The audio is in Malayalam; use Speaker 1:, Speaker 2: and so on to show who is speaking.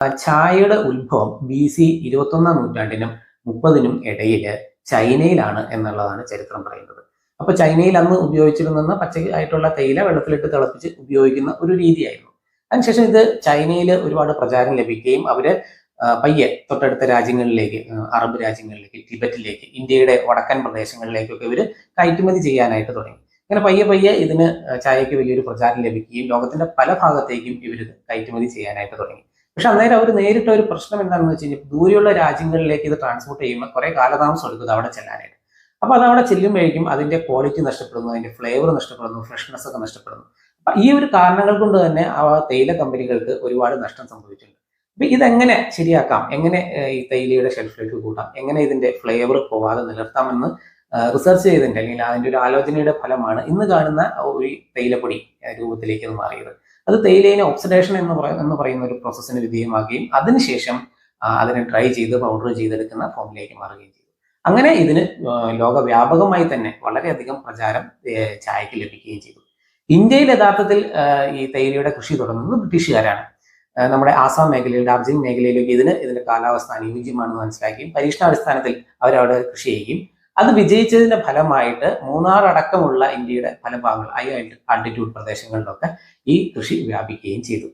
Speaker 1: ചായയുടെ ഉത്ഭവം ബി സി ഇരുപത്തൊന്നാം നൂറ്റാണ്ടിനും മുപ്പതിനും ഇടയിൽ ചൈനയിലാണ് എന്നുള്ളതാണ് ചരിത്രം പറയുന്നത്. അപ്പോൾ ചൈനയിൽ അന്ന് ഉപയോഗിച്ചിരുന്ന പച്ചയായിട്ടുള്ള തേയില വെള്ളത്തിലിട്ട് തിളപ്പിച്ച് ഉപയോഗിക്കുന്ന ഒരു രീതിയായിരുന്നു. അതിനുശേഷം ഇത് ചൈനയിൽ ഒരുപാട് പ്രചാരം ലഭിക്കുകയും അവർ പയ്യെ തൊട്ടടുത്ത രാജ്യങ്ങളിലേക്ക് അറബ് രാജ്യങ്ങളിലേക്ക് ടിബറ്റിലേക്ക് ഇന്ത്യയുടെ വടക്കൻ പ്രദേശങ്ങളിലേക്കൊക്കെ ഇവർ കയറ്റുമതി ചെയ്യാനായിട്ട് തുടങ്ങി. അങ്ങനെ പയ്യെ പയ്യെ ഇതിന് ചായയ്ക്ക് വലിയൊരു പ്രചാരം ലഭിക്കുകയും ലോകത്തിന്റെ പല ഭാഗത്തേക്കും ഇവർ കയറ്റുമതി ചെയ്യാനായിട്ട് തുടങ്ങി. പക്ഷെ അന്നേരം അവർ നേരിട്ട ഒരു പ്രശ്നം എന്താണെന്ന് വെച്ച് കഴിഞ്ഞാൽ ദൂരെയുള്ള രാജ്യങ്ങളിലേക്ക് ഇത് ട്രാൻസ്പോർട്ട് ചെയ്യുമ്പോൾ കുറേ കാലതാമസം എടുക്കുന്നത് അവിടെ ചെല്ലാനായിട്ട്. അപ്പൊ അത് അവിടെ ചെല്ലുമ്പോഴേക്കും അതിന്റെ ക്വാളിറ്റി നഷ്ടപ്പെടുന്നു അതിന്റെ ഫ്ലേവർ നഷ്ടപ്പെടുന്നു ഫ്രഷ്നെസ് ഒക്കെ നഷ്ടപ്പെടുന്നു. അപ്പൊ ഈ ഒരു കാരണങ്ങൾ കൊണ്ട് തന്നെ ആ തേയില കമ്പനികൾക്ക് ഒരുപാട് നഷ്ടം സംഭവിച്ചിട്ടുണ്ട്. അപ്പൊ ഇതെങ്ങനെ ശരിയാക്കാം? എങ്ങനെ ഈ തേയിലയുടെ ഷെൽഫിലേക്ക് കൂട്ടാം? എങ്ങനെ ഇതിന്റെ ഫ്ലേവർ പോവാതെ നിലർത്താമെന്ന് റിസർച്ച് ചെയ്തിട്ടുണ്ട്. അല്ലെങ്കിൽ അതിന്റെ ഒരു ആലോചനയുടെ ഫലമാണ് ഇന്ന് കാണുന്ന ഒരു തേയിലപ്പൊടി രൂപത്തിലേക്ക് അത് മാറിയത്. അത് തേയിലയിലെ ഓക്സിഡേഷൻ എന്ന് പറയുന്ന എന്ന് പറയുന്ന ഒരു പ്രോസസ്സിന് വിധേയമാകുകയും അതിനുശേഷം അതിനെ ഡ്രൈ ചെയ്ത് പൗഡർ ചെയ്തെടുക്കുന്ന ഫോമിലേക്ക് മാറുകയും ചെയ്തു. അങ്ങനെ ഇതിന് ലോകവ്യാപകമായി തന്നെ വളരെയധികം പ്രചാരം ചായക്ക് ലഭിക്കുകയും ചെയ്തു. ഇന്ത്യയിൽ യഥാർത്ഥത്തിൽ ഈ തേയിലയുടെ കൃഷി തുടങ്ങുന്നത് ബ്രിട്ടീഷുകാരാണ്. നമ്മുടെ ആസാം മേഖലയിൽ ഡാർജിലിംഗ് മേഖലയിലേക്ക് ഇതിന് ഇതിന്റെ കാലാവസ്ഥ അനുയോജ്യമാണെന്ന് മനസ്സിലാക്കുകയും പരീക്ഷണാടിസ്ഥാനത്തിൽ അവരവിടെ കൃഷി ചെയ്യുകയും അത് വിജയിച്ചതിന്റെ ഫലമായിട്ട് മൂന്നാർ അടക്കമുള്ള ഇന്ത്യയുടെ പല ഭാഗങ്ങൾ ഹൈ ആൾട്ടിറ്റ്യൂഡ് പ്രദേശങ്ങളിലൊക്കെ ഈ കൃഷി വ്യാപിക്കുകയും ചെയ്തു.